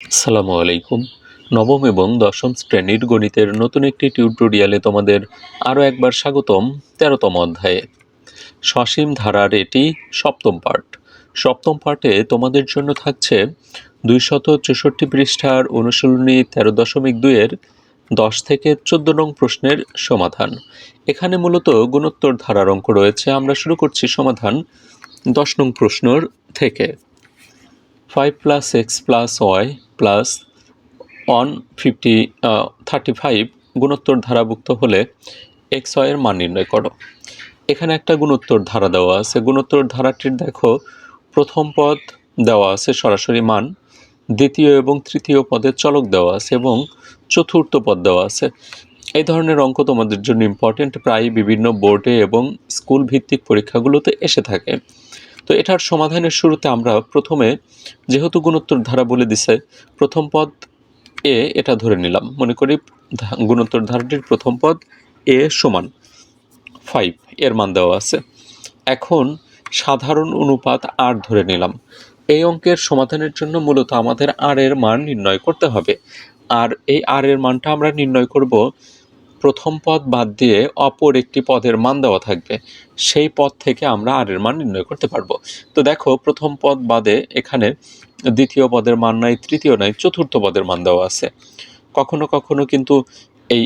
আসসালামু আলাইকুম। নবম এবং দশম শ্রেণির গণিতের নতুন একটি টিউটোরিয়ালে তোমাদের আরও একবার স্বাগতম তেরোতম অধ্যায়ে। সসীম ধারার এটি সপ্তম পার্ট সপ্তম পার্টে তোমাদের জন্য থাকছে দুইশত চৌষট্টি পৃষ্ঠার অনুশীলনী তেরো দশমিক দুইয়ের দশ থেকে চোদ্দ নং প্রশ্নের সমাধান। এখানে মূলত গুণোত্তর ধারার অঙ্ক রয়েছে। আমরা শুরু করছি সমাধান দশ নং প্রশ্নর থেকে। Five plus x plus y plus one fifty thirty five গুণোত্তর ধারাভুক্ত হলে এক্স ওয়াইয়ের মান নির্ণয় করো। এখানে একটা গুণোত্তর ধারা দেওয়া আছে। গুণোত্তর ধারাটির দেখো, প্রথম পদ দেওয়া আছে সরাসরি মান, দ্বিতীয় এবং তৃতীয় পদের চলক দেওয়া আছে এবং চতুর্থ পদ দেওয়া আছে। এই ধরনের অঙ্ক তোমাদের জন্য ইম্পর্টেন্ট প্রায় বিভিন্ন বোর্ডে এবং স্কুল ভিত্তিক পরীক্ষাগুলোতে এসে থাকে। তো এটার সমাধানের শুরুতে আমরা প্রথমে যেহেতু গুণোত্তর ধারা বলে দিছে, প্রথম পদ এ, এটা ধরে নিলাম। মনে করি গুণোত্তর ধারাটির প্রথম পদ এ সমান ফাইভ এর মান দেওয়া আছে। এখন সাধারণ অনুপাত আর ধরে নিলাম। এই অঙ্কের সমাধানের জন্য মূলত আমাদের আর এর মান নির্ণয় করতে হবে। আর এই আর এর মানটা আমরা নির্ণয় করব প্রথম পদ বাদ দিয়ে অপর একটি পদের মান দেওয়া থাকবে। সেই পদ থেকে আমরা আর এর মান নির্ণয় করতে পারব। তো দেখো, প্রথম পদ বাদে এখানে দ্বিতীয় পদের মান নাই, তৃতীয় নাই, চতুর্থ পদের মান দেওয়া আছে। কখনো কখনো কিন্তু এই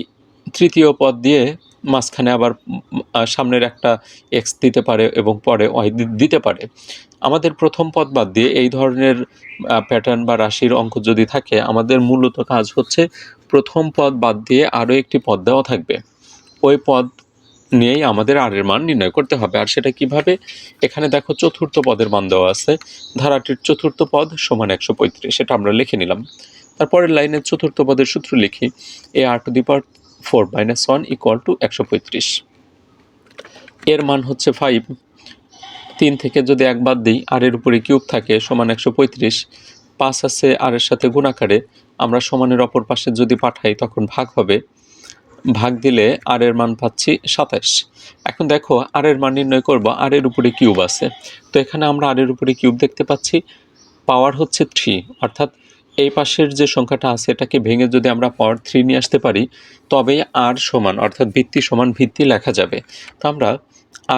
তৃতীয় পদ দিয়ে মাঝখানে আবার সামনের একটা এক্স দিতে পারে এবং পরে ওয়াই দিতে পারে। আমাদের প্রথম পদ বাদ দিয়ে এই ধরনের প্যাটার্ন বা রাশির অঙ্ক যদি থাকে, আমাদের মূলত কাজ হচ্ছে প্রথম পদ বাদ দিয়ে আরও একটি পদ দেওয়া থাকবে। ওই পদ নিয়েই আমাদের আর এর মান নির্ণয় করতে হবে। আর সেটা কীভাবে? এখানে দেখো চতুর্থ পদের মান দেওয়া আছে। ধারাটির চতুর্থ পদ সমান একশো পঁয়ত্রিশ, সেটা আমরা লিখে নিলাম। তারপরের লাইনে চতুর্থ পদের সূত্র লিখি। A r to the power four minus one equal to একশো পঁয়ত্রিশ। এর মান হচ্ছে ফাইভ। তিন থেকে যদি এক বাদ দিই আর এর উপরে কিউব থাকে সমান একশো পঁয়ত্রিশ। পাঁচ আছে আর এর সাথে গুণাকারে আমরা সমানের অপর পাশে যদি পাঠাই, তখন ভাগ হবে। ভাগ দিলে আর এর মান পাচ্ছি সাতাশ। এখন দেখো আর এর মান নির্ণয় করব আর এর উপরে কিউব আছে। তো এখানে আমরা আর এর উপরে কিউব দেখতে পাচ্ছি। পাওয়ার হচ্ছে থ্রি অর্থাৎ এই পাশের যে সংখ্যাটা আছে, এটাকে ভেঙে যদি আমরা পাওয়ার থ্রি নিয়ে আসতে পারি, তবেই আর সমান, অর্থাৎ ভিত্তি সমান ভিত্তি লেখা যাবে। তো আমরা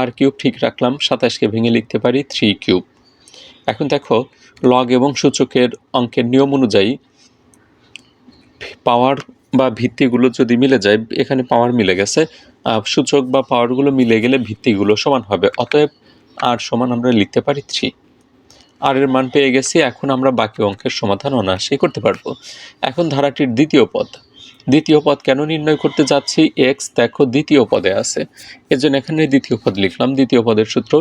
আর কিউব ঠিক রাখলাম, সাতাশকে ভেঙে লিখতে পারি থ্রি কিউব। এখন দেখো লগ এবং সূচকের অঙ্কের নিয়ম অনুযায়ী পাওয়ার বা ভিত্তিগুলো যদি মিলে যায়, এখানে পাওয়ার মিলে গেছে। সূচক বা পাওয়ারগুলো মিলে গেলে ভিত্তিগুলো সমান হবে। অতএব আর সমান আমরা লিখতে পারি থ্রি আর এর মান পেয়ে গেছি, এখন আমরা বাকি অঙ্কের সমাধান অনায়াসেই করতে পারব। এখন ধারাটির দ্বিতীয় পদ। দ্বিতীয় পদ কেন নির্ণয় করতে যাচ্ছি? এক্স দেখো দ্বিতীয় পদে আছে। এজন্য এখানে দ্বিতীয় পদ লিখলাম। দ্বিতীয় পদের সূত্র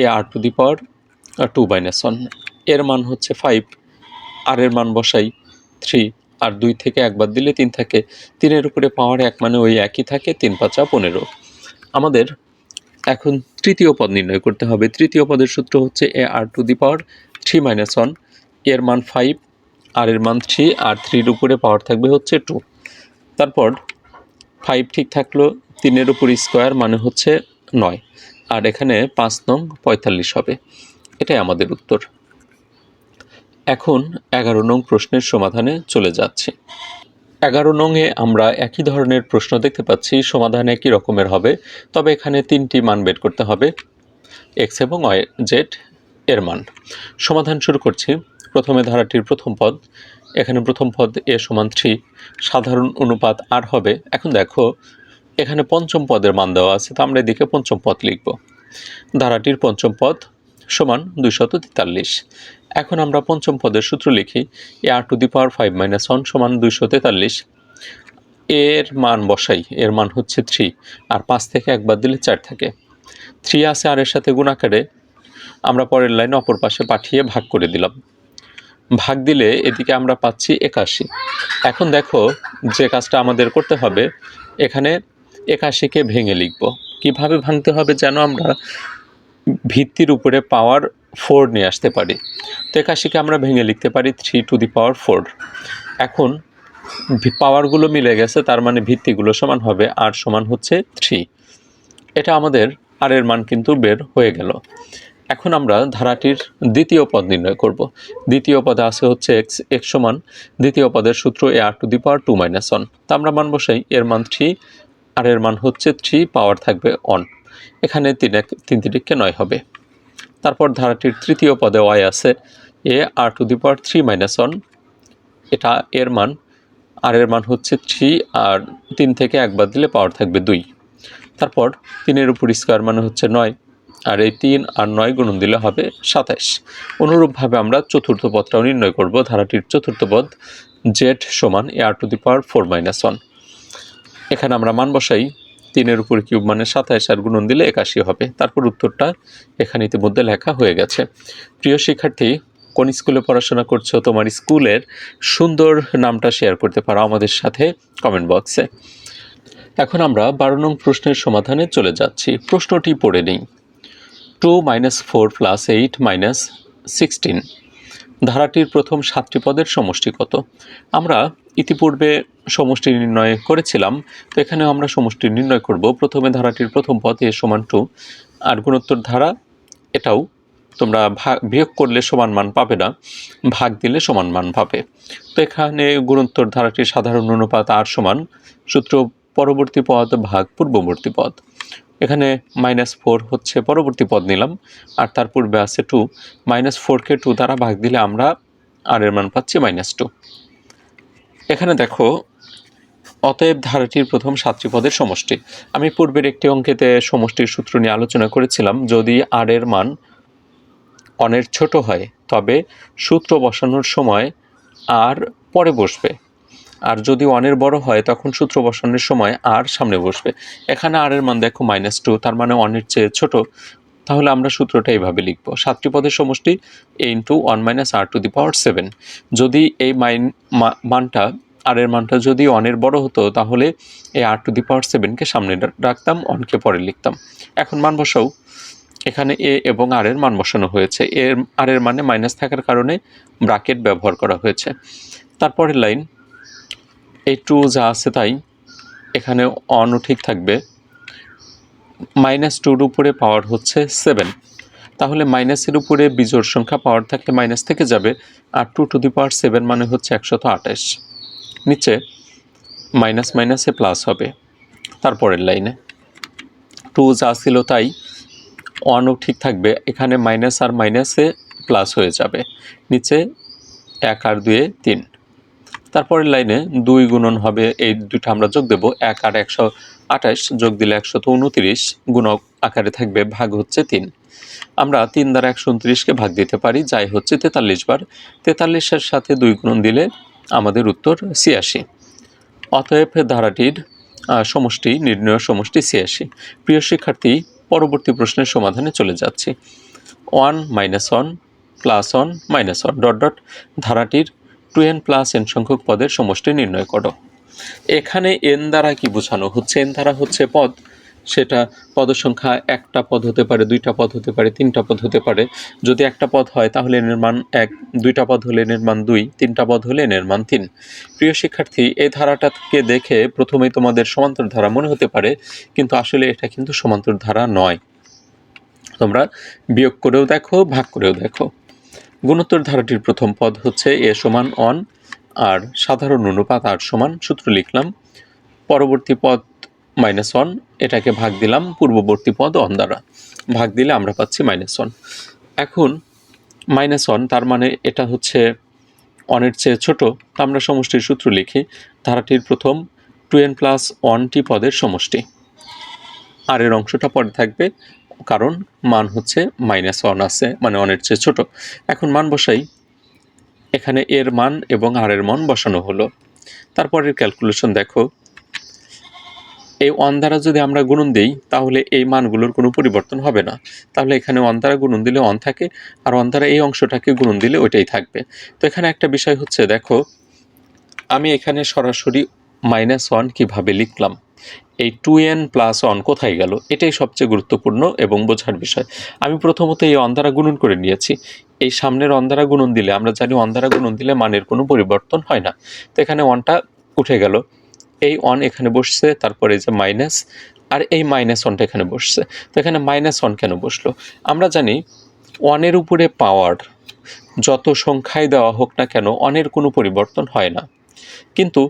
a r to the power two minus ওয়ানের মান হচ্ছে ফাইভ আর এর মান বসাই থ্রি আর দুই থেকে একবার দিলে তিন থাকে। তিনের উপরে পাওয়ার এক মানে ওই একই থাকে, তিন পাঁচা পনেরো। আমাদের এখন তৃতীয় পদ নির্ণয় করতে হবে। তৃতীয় পদের সূত্র হচ্ছে a r to the power three minus one. এর মান ফাইভ, আর এর মান থ্রি, আর থ্রির উপরে পাওয়ার থাকবে হচ্ছে টু। তারপর ফাইভ ঠিক থাকল, তিনের উপর স্কোয়ার মানে হচ্ছে নয়। আর এখানে পাঁচ নং পঁয়তাল্লিশ হবে। এটাই আমাদের উত্তর। এখন এগারো নং প্রশ্নের সমাধানে চলে যাচ্ছে। এগারো নংয়ে আমরা একই ধরনের প্রশ্ন দেখতে পাচ্ছি, সমাধান একই রকমের হবে, তবে এখানে তিনটি মান বের করতে হবে এক্স এবং ওয়াই জেড এর মান। সমাধান শুরু করছি। প্রথমে ধারাটির প্রথম পদ, এখানে প্রথম পদ এ সমান থ্রি, সাধারণ অনুপাত আর হবে। এখন দেখো, এখানে পঞ্চম পদের মান দেওয়া আছে, তো আমরা এদিকে পঞ্চম পদ লিখব। ধারাটির পঞ্চম পদ সমান দুইশত তেতাল্লিশ। এখন আমরা পঞ্চম পদের সূত্র লিখি, a r to the power five minus one সমান দুইশো তেতাল্লিশ। এর মান বসাই, এর মান হচ্ছে থ্রি আর পাঁচ থেকে একবার দিলে চার থাকে। থ্রি আছে আর এর সাথে গুণাকারে আমরা পরের লাইন অপর পাশে পাঠিয়ে ভাগ করে দিলাম। ভাগ দিলে এদিকে আমরা পাচ্ছি একাশি। এখন দেখো যে কাজটা আমাদের করতে হবে, এখানে একাশিকে ভেঙে লিখব। কীভাবে ভাঙতে হবে যেন আমরা ভিত্তির উপরে পাওয়ার ফোর নিয়ে আসতে পারি। তো একাশিকে আমরা ভেঙে লিখতে পারি three to the power four এখন পাওয়ারগুলো মিলে গেছে, তার মানে ভিত্তিগুলো সমান হবে আর সমান হচ্ছে থ্রি এটা আমাদের আর এর মান কিন্তু বের হয়ে গেল। এখন আমরা ধারাটির দ্বিতীয় পদ নির্ণয় করব। দ্বিতীয় পদে আছে হচ্ছে এক্স এক্স সমান, দ্বিতীয় পদের সূত্র a r to the power two minus one তা আমরা মান বসাই, এর মান থ্রি আর এর মান হচ্ছে থ্রি পাওয়ার থাকবে অন এখানে তিন এক তিন তিরিকে নয় হবে। তারপর ধারাটির তৃতীয় পদে ওয়াই আছে a r to the power three minus one এটা এর মান আর এর মান হচ্ছে থ্রি আর তিন থেকে একবার দিলে পাওয়ার থাকবে দুই। তারপর তিনের উপর স্কোয়ার মানে হচ্ছে নয়, আর এই তিন আর নয় গুণন দিলে হবে সাতাইশ অনুরূপভাবে আমরা চতুর্থ পদটাও নির্ণয় করব, ধারাটির চতুর্থ পদ জেড সমান a r to the power four minus one এখানে আমরা মান বসাই তিনের উপর কিউব মানে সাতাইশ আর গুণন দিলে একাশি হবে। তারপর উত্তরটা এখানে ইতিমধ্যে লেখা হয়ে গেছে। প্রিয় শিক্ষার্থী, কোন স্কুলে পড়াশোনা করছ? তোমার স্কুলের সুন্দর নামটা শেয়ার করতে পারো আমাদের সাথে কমেন্ট বক্সে এখন আমরা বারো নং প্রশ্নের সমাধানে চলে যাচ্ছি। প্রশ্নটি পড়ে নিই। Two minus four plus eight minus sixteen ধারাটির প্রথম সাতটি পদের সমষ্টি কত? আমরা ইতিপূর্বে সমষ্টি নির্ণয় করেছিলাম, তো এখানে আমরা সমষ্টি নির্ণয় করব। প্রথমে ধারাটির প্রথম পদ এ সমান টু, আর গুণোত্তর ধারা এটাও তোমরা ভাগ বিয়োগ করলে সমান মান পাবে না, ভাগ দিলে সমান মান পাবে। তো এখানে গুণোত্তর ধারাটির সাধারণ অনুপাত আর সমান, সূত্র পরবর্তী পদ ভাগ পূর্ববর্তী পদ। এখানে মাইনাস ফোর হচ্ছে পরবর্তী পদ নিলাম, আর তার পূর্বে আছে টু মাইনাস ফোরকে টু দ্বারা ভাগ দিলে আমরা আর এর মান পাচ্ছি মাইনাস টু এখানে দেখো, অতএব ধারাটির প্রথম সাতটি পদের সমষ্টি। আমি পূর্বের একটি অঙ্কেতে সমষ্টির সূত্র নিয়ে আলোচনা করেছিলাম, যদি আর এর মান অনের ছোট হয়, তবে সূত্র বসানোর সময় আর পরে বসবে। আর যদি অনের বড় হয়, তখন সূত্র বসানোর সময় আর সামনে বসবে। এখানে আর এর মান দেখো মাইনাস টু তার মানে অনের চেয়ে ছোট। তাহলে আমরা সূত্রটা এইভাবে লিখব। সাতটি পদের সমষ্টি a into one minus r to the power seven যদি এই মাইন মানটা আর এর মানটা যদি অনের বড় হতো, তাহলে এই আর টু দি পাওয়ার সেভেনকে সামনে রাখতাম অনকে পরে লিখতাম। এখন মান বসাও। এখানে এ এবং আর এর মান বসানো হয়েছে। এর আর এর মানে মাইনাস থাকার কারণে ব্রাকেট ব্যবহার করা হয়েছে। তারপরের লাইন এই টু যা আছে তাই, এখানে অনও ঠিক থাকবে। মাইনাস টুর উপরে পাওয়ার হচ্ছে সেভেন তাহলে মাইনাসের উপরে বিজোড় সংখ্যা পাওয়ার থাকলে মাইনাস থেকে যাবে, আর two to the power seven মানে হচ্ছে একশত আঠাশ। নিচে মাইনাস মাইনাসে প্লাস হবে, তারপরের লাইনে টু যা ছিল তাই ওয়ানও ঠিক থাকবে, এখানে মাইনাস আর মাইনাসে প্লাস হয়ে যাবে। নিচে এক আর দুয়ে তিন। তারপরের লাইনে দুই গুণন হবে, এই দুইটা আমরা যোগ দেব, এক আর একশো আঠাশ, যোগ দিলে একশত উনতিরিশ, গুণক আকারে থাকবে ভাগ হচ্ছে তিন। আমরা তিন দ্বারা একশো উনত্রিশকে ভাগ দিতে পারি, যাই হচ্ছে তেতাল্লিশ বার। তেতাল্লিশের সাথে দুই গুণন দিলে আমাদের উত্তর ছিয়াশি। অতএব ধারাটির সমষ্টি, নির্ণয় সমষ্টি ছিয়াশি। প্রিয় শিক্ষার্থী, পরবর্তী প্রশ্নের সমাধানে চলে যাচ্ছি। One minus one plus one minus one, dot dot, ধারাটির two n plus n সংখ্যক পদের সমষ্টি নির্ণয় করো। এখানে এন দ্বারা কি বোঝানো হচ্ছে? এন দ্বারা হচ্ছে পদ। সেটা পদ সংখ্যা একটা পদ হতে পারে, দুইটা পদ হতে পারে, তিনটা পদ হতে পারে। যদি একটা পদ হয়, তাহলে এনের মান এক, দুইটা পদ হলে এনের মান দুই, তিনটা পদ হলে এনের মান তিন। প্রিয় শিক্ষার্থী এই ধারাটাকে দেখে প্রথমেই তোমাদের সমান্তর ধারা মনে হতে পারে, কিন্তু আসলে এটা কিন্তু সমান্তর ধারা নয়। তোমরা বিয়োগ করেও দেখো, ভাগ করেও দেখো। গুণোত্তর ধারাটির প্রথম পদ হচ্ছে এ সমান অন, আর সাধারণ অনুপাত আর সমান সূত্র লিখলাম। পরবর্তী পদ মাইনাস ওয়ান এটাকে ভাগ দিলাম, পূর্ববর্তী পদ অন দ্বারা। ভাগ দিলে আমরা পাচ্ছি মাইনাস ওয়ান এখন মাইনাস ওয়ান তার মানে এটা হচ্ছে অনের চেয়ে ছোট। তা আমরা সমষ্টির সূত্র লিখি। ধারাটির প্রথম টু এন প্লাস ওয়ানটি পদের সমষ্টি। আর এর অংশটা পরে থাকবে কারণ মান হচ্ছে মাইনাস ওয়ান আছে মানে অনের চেয়ে ছোট। এখন মান বসাই। এখানে এর মান এবং আর এর মান বসানো হলো। তারপরের ক্যালকুলেশন দেখো। এই ওয়ান দ্বারা যদি আমরা গুণন দিই, তাহলে এই মানগুলোর কোনো পরিবর্তন হবে না। তাহলে এখানে ওয়ান দ্বারা গুণন দিলে অন থাকে, আর ওয়ান দ্বারা এই অংশটাকে গুণন দিলে ওইটাই থাকবে। তো এখানে একটা বিষয় হচ্ছে, দেখো, আমি এখানে সরাসরি মাইনাস ওয়ান কীভাবে লিখলাম? এই টু এন প্লাস ওয়ান কোথায় গেল? এটাই সবচেয়ে গুরুত্বপূর্ণ এবং বোঝার বিষয়। আমি প্রথমত এই অন্ধারা গুণন করে নিয়েছি। এই সামনের অন্ধারা গুণন দিলে, আমরা জানি অন্ধারা গুণন দিলে মানের কোনো পরিবর্তন হয় না। তো এখানে ওয়ানটা উঠে গেল। এই ওয়ান এখানে বসছে, তারপরে যে মাইনাস আর এই মাইনাস ওয়ানটা এখানে বসছে। তো এখানে মাইনাস ওয়ান কেন বসল? আমরা জানি ওয়ানের উপরে পাওয়ার যত সংখ্যায় দেওয়া হোক না কেন অনের কোনো পরিবর্তন হয় না। কিন্তু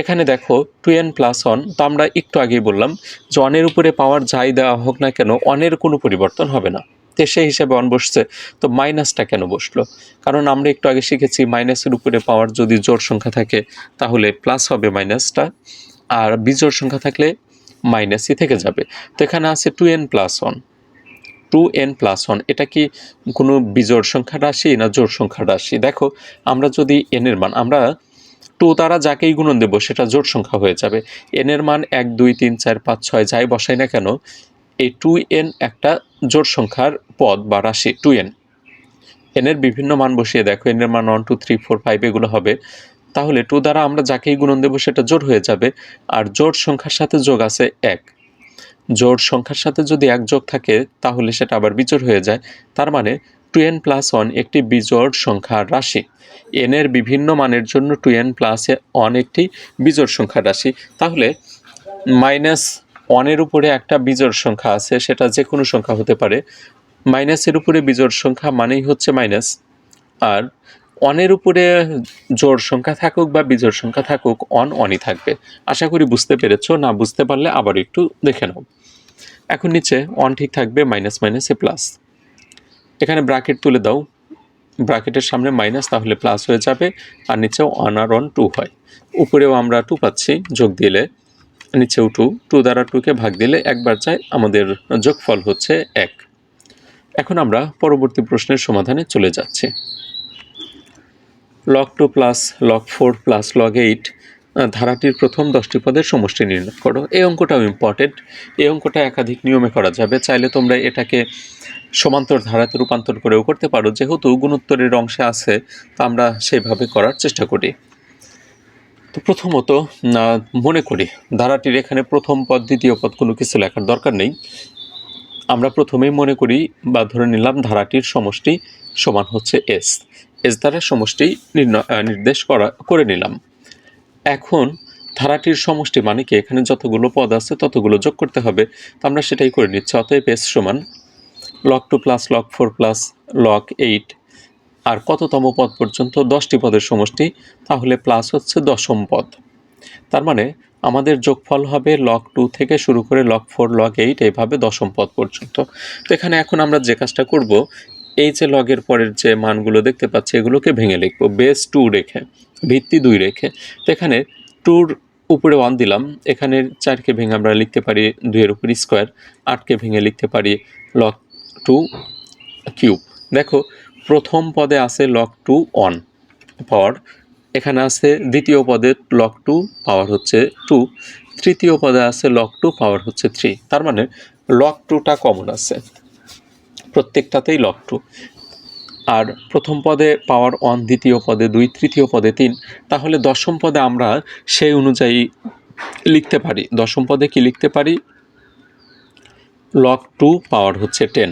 এখানে দেখো টু এন প্লাস ওয়ান তো আমরা একটু আগেই বললাম যে অনের উপরে পাওয়ার যাই দেওয়া হোক না কেন অনের কোনো পরিবর্তন হবে না। তো সেই হিসাবে অন বসছে, তো মাইনাসটা কেন বসল? কারণ আমরা একটু আগে শিখেছি মাইনাসের উপরে পাওয়ার যদি জোর সংখ্যা থাকে, তাহলে প্লাস হবে মাইনাসটা আর বিজোর সংখ্যা থাকলে মাইনাসই থেকে যাবে। তো এখানে আছে two n plus one two n plus one এটা কি কোনো বিজোড় সংখ্যা রাশি না জোড় সংখ্যা রাশি? দেখো, আমরা যদি এনের মান, আমরা টু দ্বারা যাকেই গুণন দেবো, সেটা জোড় সংখ্যা হয়ে যাবে। এনের মান এক, দুই, তিন, চার, পাঁচ, ছয়, যাই বসাই না কেন, এই টু এন একটা জোড় সংখ্যার পদ বা রাশি টু এন এনের বিভিন্ন মান বসিয়ে দেখো এনের মান one two three four five এগুলো হবে। তাহলে টু দ্বারা আমরা যাকেই গুণন দেবো, সেটা জোড় হয়ে যাবে, আর জোড় সংখ্যার সাথে যোগ আছে এক। জোড় সংখ্যার সাথে যদি এক যোগ থাকে, তাহলে সেটা আবার বিজোড় হয়ে যায়। তার মানে টু এন প্লাস ওয়ান একটি বিজোড় সংখ্যার রাশি। এনের বিভিন্ন মানের জন্য টু এন প্লাস ওয়ান একটি বিজোড় সংখ্যার রাশি। তাহলে মাইনাস ওয়ানের উপরে একটা বিজোড় সংখ্যা আছে, সেটা যে কোনো সংখ্যা হতে পারে। মাইনাসের উপরে বিজোড় সংখ্যা মানেই হচ্ছে মাইনাস। আর অনের উপরে জোড় সংখ্যা থাকুক বা বিজোড় সংখ্যা থাকুক অন অনই থাকবে। আশা করি বুঝতে পেরেছ, না বুঝতে পারলে আবার একটু দেখে নাও। এখন নিচে অন ঠিক থাকবে, মাইনাস মাইনাসে প্লাস। এখানে ব্র্যাকেট তুলে দাও। ব্র্যাকেটের সামনে মাইনাস তাহলে প্লাস হয়ে যাবে, আর নিচেও অন আর অন টু হয়। উপরেও আমরা টু পাচ্ছি, যোগ দিলে। নিচেও টু টু দ্বারা টুকে ভাগ দিলে একবার চাই আমাদের যোগফল হচ্ছে এক। এখন আমরা পরবর্তী প্রশ্নের সমাধানে চলে যাচ্ছি। Log two plus log four plus log eight ধারাটির প্রথম দশটি পদের সমষ্টি নির্ণয় করো। এই অঙ্কটাও ইম্পর্টেন্ট এই অঙ্কটা একাধিক নিয়মে করা যাবে। চাইলে তোমরা এটাকে সমান্তর ধারাতে রূপান্তর করেও করতে পারো। যেহেতু গুণোত্তরের অংশে আছে, তা আমরা সেইভাবে করার চেষ্টা করি। তো প্রথমত মনে করি, ধারাটির এখানে প্রথম পদ, দ্বিতীয় পদ কোনো কিছু লেখার দরকার নেই। আমরা প্রথমেই মনে করি বা ধরে নিলাম ধারাটির সমষ্টি সমান হচ্ছে এস এস দ্বারা সমষ্টি নির্দেশ করা, করে নিলাম। এখন ধারাটির সমষ্টি মানে কি? এখানে যতগুলো পদ আছে, ততগুলো যোগ করতে হবে। তো আমরা সেটাই করে নিচ্ছি। অতএব এস সমান log two plus log four plus log eight আর কততম পদ পর্যন্ত? দশটি পদের সমষ্টি। তাহলে প্লাস হচ্ছে দশম পদ। তার মানে আমাদের যোগফল হবে লক টু থেকে শুরু করে লক ফোর লক এইট এইভাবে দশম পদ পর্যন্ত। তো এখানে এখন আমরা যে কাজটা করব, এই যে লগের পরের যে মানগুলো দেখতে পাচ্ছি, এগুলোকে ভেঙে লিখব। বেস টু রেখে। ভিত্তি দুই রেখে। তো এখানে টুর উপরে ওয়ান দিলাম। এখানে চারকে ভেঙে আমরা লিখতে পারি দুইয়ের উপর স্কোয়ার, আটকে ভেঙে লিখতে পারি লক টু কিউব দেখো, প্রথম পদে আছে লক টু অন পাওয়ার এখানে আছে দ্বিতীয় পদে লক টু পাওয়ার হচ্ছে টু তৃতীয় পদে আছে লক টু পাওয়ার হচ্ছে থ্রি তার মানে লক টুটা কমন আছে। প্রত্যেকটাতেই লক টু আর প্রথম পদে পাওয়ার ওয়ান দ্বিতীয় পদে দুই, তৃতীয় পদে তিন, তাহলে দশম পদে আমরা সেই অনুযায়ী লিখতে পারি। দশম পদে কি লিখতে পারি? লক টু পাওয়ার হচ্ছে টেন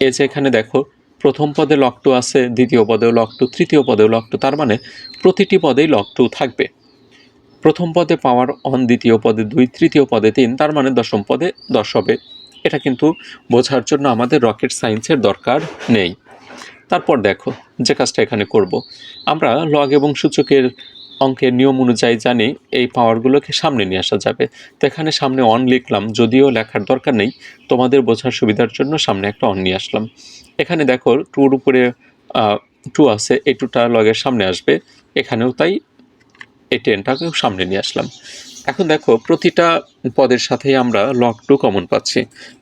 এই যে এখানে দেখো, প্রথম পদে লক টু আছে, দ্বিতীয় পদেও লক টু তৃতীয় পদেও লক টু তার মানে প্রতিটি পদেই লক টু থাকবে। প্রথম পদে পাওয়ার অন দ্বিতীয় পদে দুই, তৃতীয় পদে তিন, তার মানে দশম পদে দশ হবে। এটা কিন্তু বোঝার জন্য আমাদের রকেট সায়েন্সের দরকার নেই। তারপর দেখো যে কাজটা এখানে করব। আমরা লগ এবং সূচকের অঙ্কের নিয়ম অনুযায়ী জানি এই পাওয়ারগুলোকে সামনে নিয়ে আসা যাবে। তো এখানে সামনে অন লিখলাম, যদিও লেখার দরকার নেই, তোমাদের বোঝার সুবিধার জন্য সামনে একটা অন নিয়ে আসলাম। এখানে দেখো টুর উপরে টু আছে, এই টুটা লগের সামনে আসবে। এখানেও তাই, এই টেনটাকেও সামনে নিয়ে আসলাম। এখন দেখো, প্রতিটা পদের সাথেই আমরা লক টু কমন পাচ্ছি।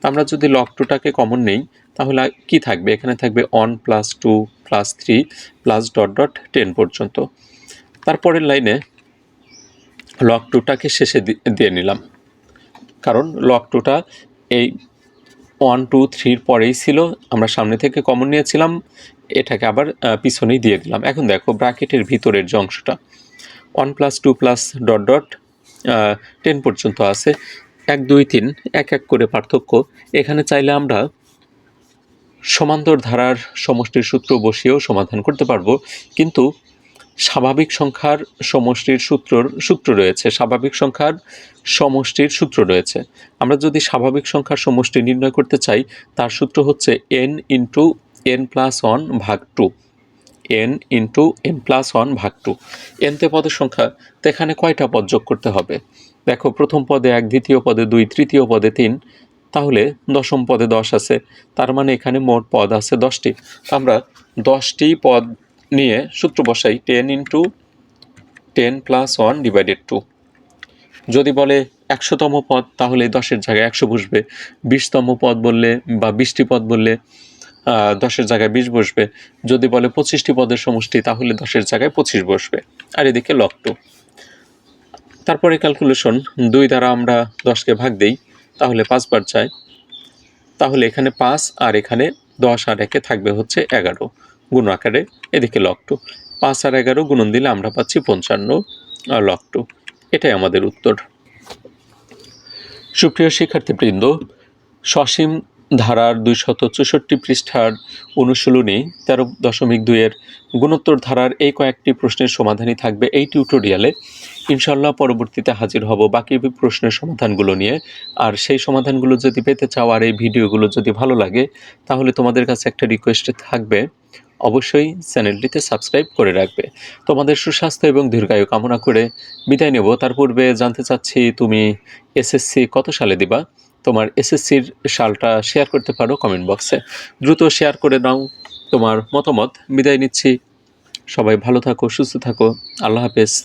আমরা যদি লক টুটাকে কমন নেই, তাহলে কি থাকবে? এখানে থাকবে one plus two plus three plus dot dot ten পর্যন্ত। তারপরের লাইনে লক টুটাকে শেষে দিয়ে নিলাম। কারণ লক টুটা এই ওয়ান টু থ্রির পরেই ছিল। আমরা সামনে থেকে কমন নিয়েছিলাম। এটাকে আবার পিছনেই দিয়ে দিলাম। এখন দেখো ব্র্যাকেটের ভিতরের যে অংশটা one plus two plus dot dot ten পর্যন্ত আছে। এক, দুই, তিন, এক এক করে পার্থক্য। এখানে চাইলে আমরা সমান্তর ধারার সমষ্টির সূত্র বসিয়েও সমাধান করতে পারব। কিন্তু স্বাভাবিক সংখ্যার সমষ্টির সূত্রর, সূত্র রয়েছে। স্বাভাবিক সংখ্যার সমষ্টির সূত্র রয়েছে। আমরা যদি স্বাভাবিক সংখ্যার সমষ্টি নির্ণয় করতে চাই, তার সূত্র হচ্ছে n into n plus one ভাগ two n into n plus one ভাগ টু এনতে পদের সংখ্যা তো এখানে কয়টা পদ যোগ করতে হবে? দেখো, প্রথম পদে এক, দ্বিতীয় পদে দুই, তৃতীয় পদে তিন, তাহলে দশম পদে দশ আছে, তার মানে এখানে মোট পদ আছে দশটি। আমরা দশটি পদ নিয়ে সূত্র বসাই ten into ten plus one divided two যদি বলে একশোতম পদ, তাহলে দশের জায়গায় একশো বসবে। বিশতম পদ বললে বা বিশটি পদ বললে দশের জায়গায় বিশ বসবে। যদি বলে পঁচিশটি পদের সমষ্টি, তাহলে দশের জায়গায় পঁচিশ বসবে। আর এদিকে লক টু তারপরে ক্যালকুলেশন দুই দ্বারা আমরা দশকে ভাগ দেই, তাহলে পাঁচবার যায় তাহলে এখানে পাঁচ আর এখানে দশ আর একে থাকবে হচ্ছে এগারো। গুণ আকারে এদিকে লক টু পাঁচ আর এগারো গুণন দিলে আমরা পাচ্ছি পঞ্চান্ন আর লক টু এটাই আমাদের উত্তর। সুপ্রিয় শিক্ষার্থীবৃন্দ, সসীম ধারার দুইশত চৌষট্টি পৃষ্ঠার অনুশীলনী তেরো দশমিক দুইয়ের গুণোত্তর ধারার এই কয়েকটি প্রশ্নের সমাধানই থাকবে এই টিউটোরিয়ালে ইনশাল্লাহ পরবর্তীতে হাজির হব বাকি প্রশ্নের সমাধানগুলো নিয়ে। আর সেই সমাধানগুলো যদি পেতে চাও আর এই ভিডিওগুলো যদি ভালো লাগে, তাহলে তোমাদের কাছে একটা রিকোয়েস্ট থাকবে। অবশ্যই চ্যানেলটিতে সাবস্ক্রাইব করে রাখবে। তোমাদের সুস্বাস্থ্য এবং দীর্ঘায়ু কামনা করে বিদায় নেব। তার পূর্বে জানতে চাচ্ছি, তুমি এসএসসি কত সালে দিবা? তোমার এসএসসির সালটা শেয়ার করতে পারো কমেন্ট বক্সে দ্রুত শেয়ার করে নাও তোমার মতামত। বিদায় নিচ্ছি। সবাই ভালো থাকো, সুস্থ থাকো। আল্লাহ হাফেজ।